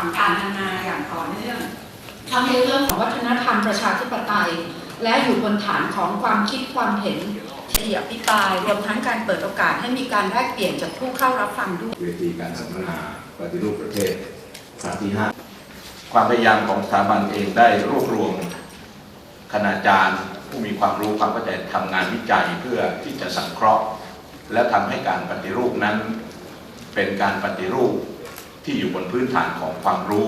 สั่งการนานาอย่างต่อเนื่องทำให้เรื่องของวัฒนธรรมประชาธิปไตย และอยู่บนฐานของความคิดความเห็นที่อภิปรายรวมทั้งการเปิดโอกาสให้มีการแลกเปลี่ยนจากผู้เข้ารับฟังด้วยเวทีการสัมมนาปฏิรูปประเทศครั้งที่ห้าความพยายามของสถาบันเองได้รวบรวมคณาจารย์ ผู้มีความรู้ความเข้าใจทำงานวิจัยเพื่อที่จะสังเคราะห์ และทำให้การปฏิรูปนั้นเป็นการปฏิรูป ที่อยู่บนพื้นฐานของความรู้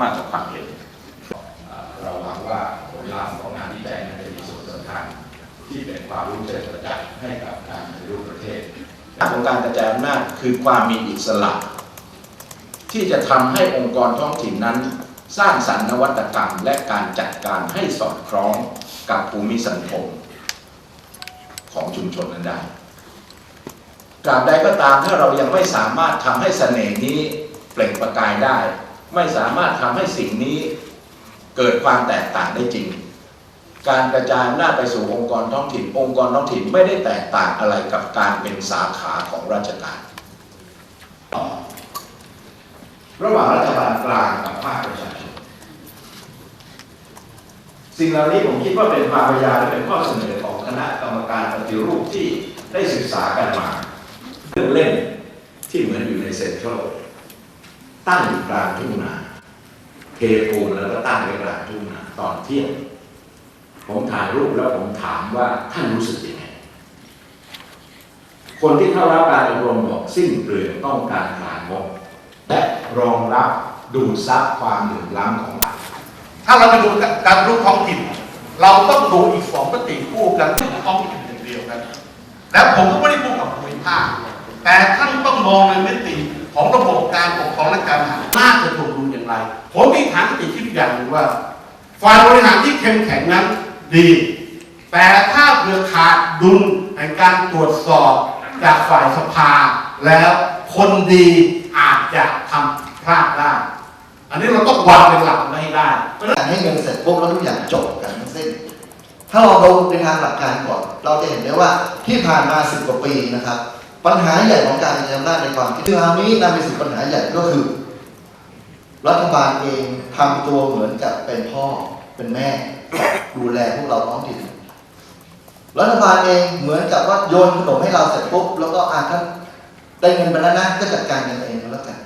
มากกว่าความเห็น เราหวังว่าผลลัพธ์ของงานวิจัยนั้นจะมีส่วนสำคัญที่เป็นความรู้เชิงประจักษ์ให้กับการปฏิรูปประเทศของการกระจายอำนาจคือความมีอิสระ ที่จะทำให้องค์กรท้องถิ่นนั้น สร้างสรรค์นวัตกรรม และการจัดการให้สอดคล้องกับภูมิสังคมของชุมชนนั้นได้ตราบใดก็ตามถ้าเรายังไม่สามารถทำให้เสน่ห์นี้ เปล่งประกายได้ ไม่สามารถทำให้สิ่งนี้เกิดความแตกต่างได้จริง การกระจายอำนาจไปสู่องค์กรท้องถิ่น องค์กรท้องถิ่นไม่ได้แตกต่างอะไรกับการเป็นสาขาของราชการ ระหว่างรัฐบาลกลางกับภาคประชาชนสิ่งเหล่านี้ผมคิดว่าเป็นความพยายามและเป็นข้อเสนอของคณะกรรมการปฏิรูปที่ได้ศึกษากันมาเรื่องเล่นที่เหมือนอยู่ในเซ็นทรัล ตั้งอยู่กลางทุ่งนาเทปูนแล้วก็ตั้งไว้กลางทุ่งนาตอนเที่ยงผมถ่ายรูปแล้วผมถามว่าท่านรู้สึกยังไง คนที่เข้ารับการอบรมบอกสิ้นเปลืองต้องการหางบและรองรับดูดซับความเหลื่อมล้ำของรัฐถ้าเราไปดูการรู้ท้องถิ่น เราต้องดูอีกสองปฏิคู่กันที่ท้องถิ่นอย่างเดียวกันแล้วผมก็ไม่ได้พูดกับภูมิภาคแต่ท่านต้องมองในมิติของระบบการปก การริหารน่าจะถูกดูอย่างไร ผมมีฐานสติคิดอย่างหนึ่งว่า ฝ่ายบริหารที่เข้มแข็งนั้นดี แต่ถ้าเผื่อขาดดุลในการตรวจสอบจากฝ่ายสภา แล้วคนดีอาจจะทำพลาดได้ อันนี้เราต้องวางเป็นหลักไว้ให้ได้การให้เงินเสร็จปุ๊บแล้วทุกอย่างจบกันทั้งสิ้นถ้าเราดูในทางหลักการก่อน เราจะเห็นได้ว่าที่ผ่านมาสิบกว่าปีนะครับ ปัญหาใหญ่ของการมีอำนาจในความคิดคราวนี้นำไปสู่ปัญหาใหญ่ก็คือ รัฐบาลเองทำตัวเหมือนกับเป็นพ่อเป็นแม่ ดูแลพวกเราท้องถิ่นรัฐบาลเองเหมือนกับว่าโยนขนมให้เราเสร็จปุ๊บแล้วก็อ่าท่านได้เงินไปแล้วนะก็จัดการกันเองแล้วกัน